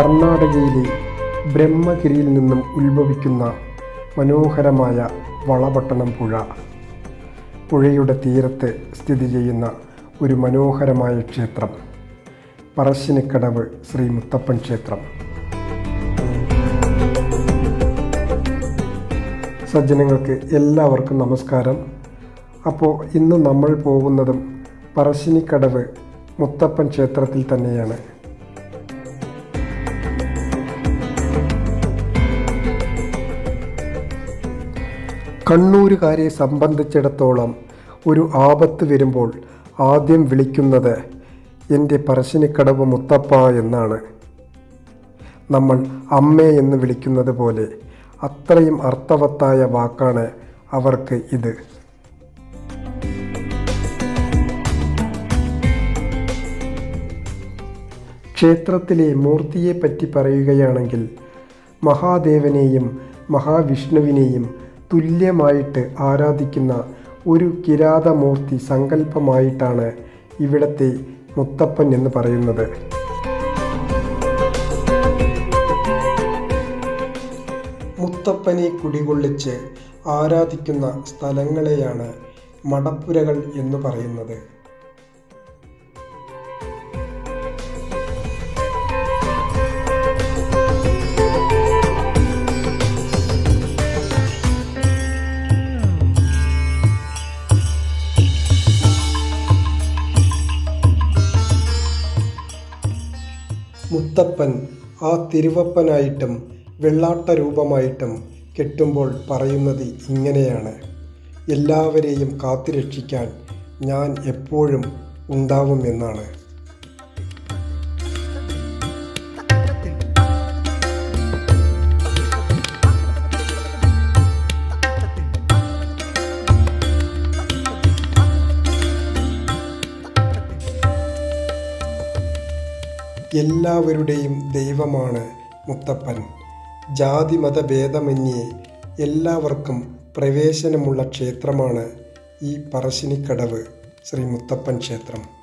കർണാടകയിലെ ബ്രഹ്മഗിരിയിൽ നിന്നും ഉത്ഭവിക്കുന്ന മനോഹരമായ വളപട്ടണം പുഴ. പുഴയുടെ തീരത്ത് സ്ഥിതി ചെയ്യുന്ന ഒരു മനോഹരമായ ക്ഷേത്രം. പറശ്ശിനിക്കടവ് ശ്രീ മുത്തപ്പൻ ക്ഷേത്രം. സജ്ജനങ്ങൾക്ക് എല്ലാവർക്കും നമസ്കാരം. അപ്പോൾ ഇന്ന് നമ്മൾ പോകുന്നതും പറശ്ശിനിക്കടവ് മുത്തപ്പൻ ക്ഷേത്രത്തിൽ തന്നെയാണ്. കണ്ണൂരുകാരെ സംബന്ധിച്ചിടത്തോളം ഒരു ആപത്ത് വരുമ്പോൾ ആദ്യം വിളിക്കുന്നത് എന്റെ പറശ്ശിനിക്കടവ് മുത്തപ്പ എന്നാണ്. നമ്മൾ അമ്മേ എന്ന് വിളിക്കുന്നത് പോലെ അത്രയും അർത്ഥവത്തായ വാക്കാണ് അവർക്ക് ഇത്. ക്ഷേത്രത്തിലെ മൂർത്തിയെപ്പറ്റി പറയുകയാണെങ്കിൽ മഹാദേവനെയും മഹാവിഷ്ണുവിനെയും തുല്യമായിട്ട് ആരാധിക്കുന്ന ഒരു കിരാതമൂർത്തി സങ്കല്പമായിട്ടാണ് ഇവിടത്തെ മുത്തപ്പൻ എന്ന് പറയുന്നത്. മുത്തപ്പനെ കുടികൊള്ളിച്ച് ആരാധിക്കുന്ന സ്ഥലങ്ങളെയാണ് മടപ്പുരകൾ എന്ന് പറയുന്നത്. മുത്തപ്പൻ ആ തിരുവപ്പനായിട്ടും വെള്ളാട്ട രൂപമായിട്ടും കെട്ടുമ്പോൾ പറയുന്നത് ഇങ്ങനെയാണ്. എല്ലാവരെയും കാത്തുരക്ഷിക്കാൻ ഞാൻ എപ്പോഴും ഉണ്ടാവും എന്നാണ് എല്ലാവരുടെയും ദൈവമാണ് മുത്തപ്പൻ. ജാതി ഭേദമന്യേ എല്ലാവർക്കും പ്രവേശനമുള്ള ക്ഷേത്രമാണ് ഈ പറശ്ശിനിക്കടവ് ശ്രീ മുത്തപ്പൻ ക്ഷേത്രം.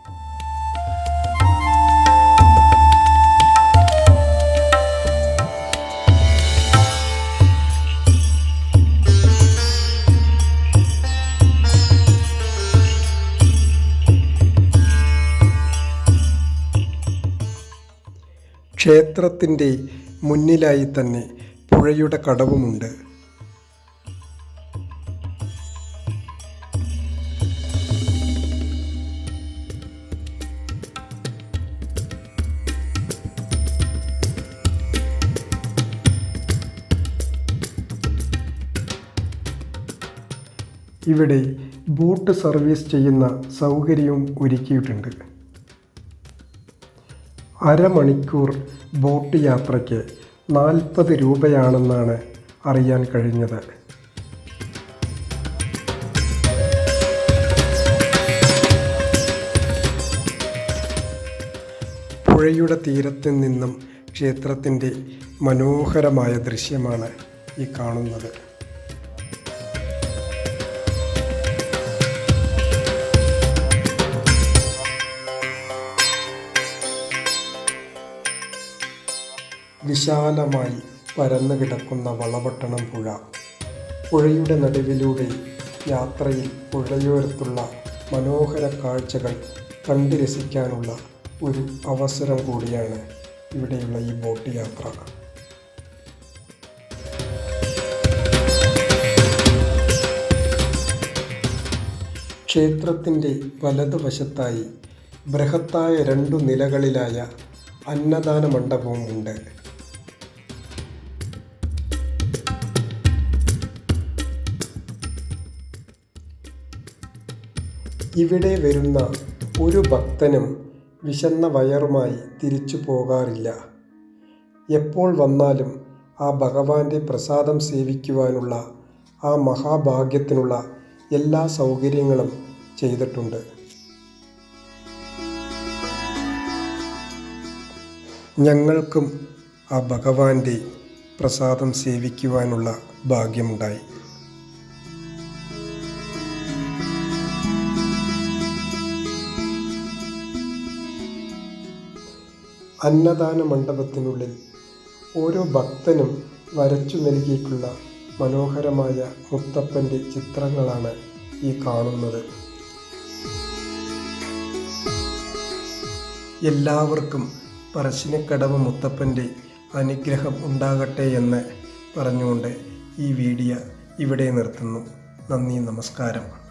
ക്ഷേത്രത്തിന്റെ മുന്നിലായി തന്നെ പുഴയുടെ കടവുമുണ്ട്. ഇവിടെ ബോട്ട് സർവീസ് ചെയ്യുന്ന സൗകര്യവും ഒരുക്കിയിട്ടുണ്ട്. അരമണിക്കൂർ ബോട്ട് യാത്രയ്ക്ക് നാൽപ്പത് രൂപയാണെന്നാണ് അറിയാൻ കഴിഞ്ഞത്. പുഴയുടെ തീരത്ത് നിന്നും ക്ഷേത്രത്തിന്റെ മനോഹരമായ ദൃശ്യമാണ് ഈ കാണുന്നത്. വിശാലമായി പരന്നു കിടക്കുന്ന വളപട്ടണം പുഴ. പുഴയുടെ നടുവിലൂടെ യാത്രയിൽ പുഴയോരത്തുള്ള മനോഹര കാഴ്ചകൾ കണ്ടു രസിക്കാനുള്ള ഒരു അവസരം കൂടിയാണ് ഇവിടെയുള്ള ഈ ബോട്ട് യാത്ര. ക്ഷേത്രത്തിന്റെ വലതുവശത്തായി ബൃഹത്തായ രണ്ടു നിലകളിലായ അന്നദാന മണ്ഡപവും ഇവിടെ വരുന്ന ഒരു ഭക്തനും വിശന്ന വയറുമായി തിരിച്ചു പോകാറില്ല. എപ്പോൾ വന്നാലും ആ ഭഗവാന്റെ പ്രസാദം സേവിക്കുവാനുള്ള ആ മഹാഭാഗ്യത്തിനുള്ള എല്ലാ സൗകര്യങ്ങളും ചെയ്തിട്ടുണ്ട്. ഞങ്ങൾക്കും ആ ഭഗവാന്റെ പ്രസാദം സേവിക്കുവാനുള്ള ഭാഗ്യമുണ്ടായി. അന്നദാന മണ്ഡപത്തിനുള്ളിൽ ഓരോ ഭക്തനും വരച്ചു നൽകിയിട്ടുള്ള മനോഹരമായ മുത്തപ്പന്റെ ചിത്രങ്ങളാണ് ഈ കാണുന്നത്. എല്ലാവർക്കും പറശ്ശിനിക്കടവ് മുത്തപ്പന്റെ അനുഗ്രഹം ഉണ്ടാകട്ടെ എന്ന് പറഞ്ഞുകൊണ്ട് ഈ വീഡിയോ ഇവിടെ നിർത്തുന്നു. നന്ദി നമസ്കാരം.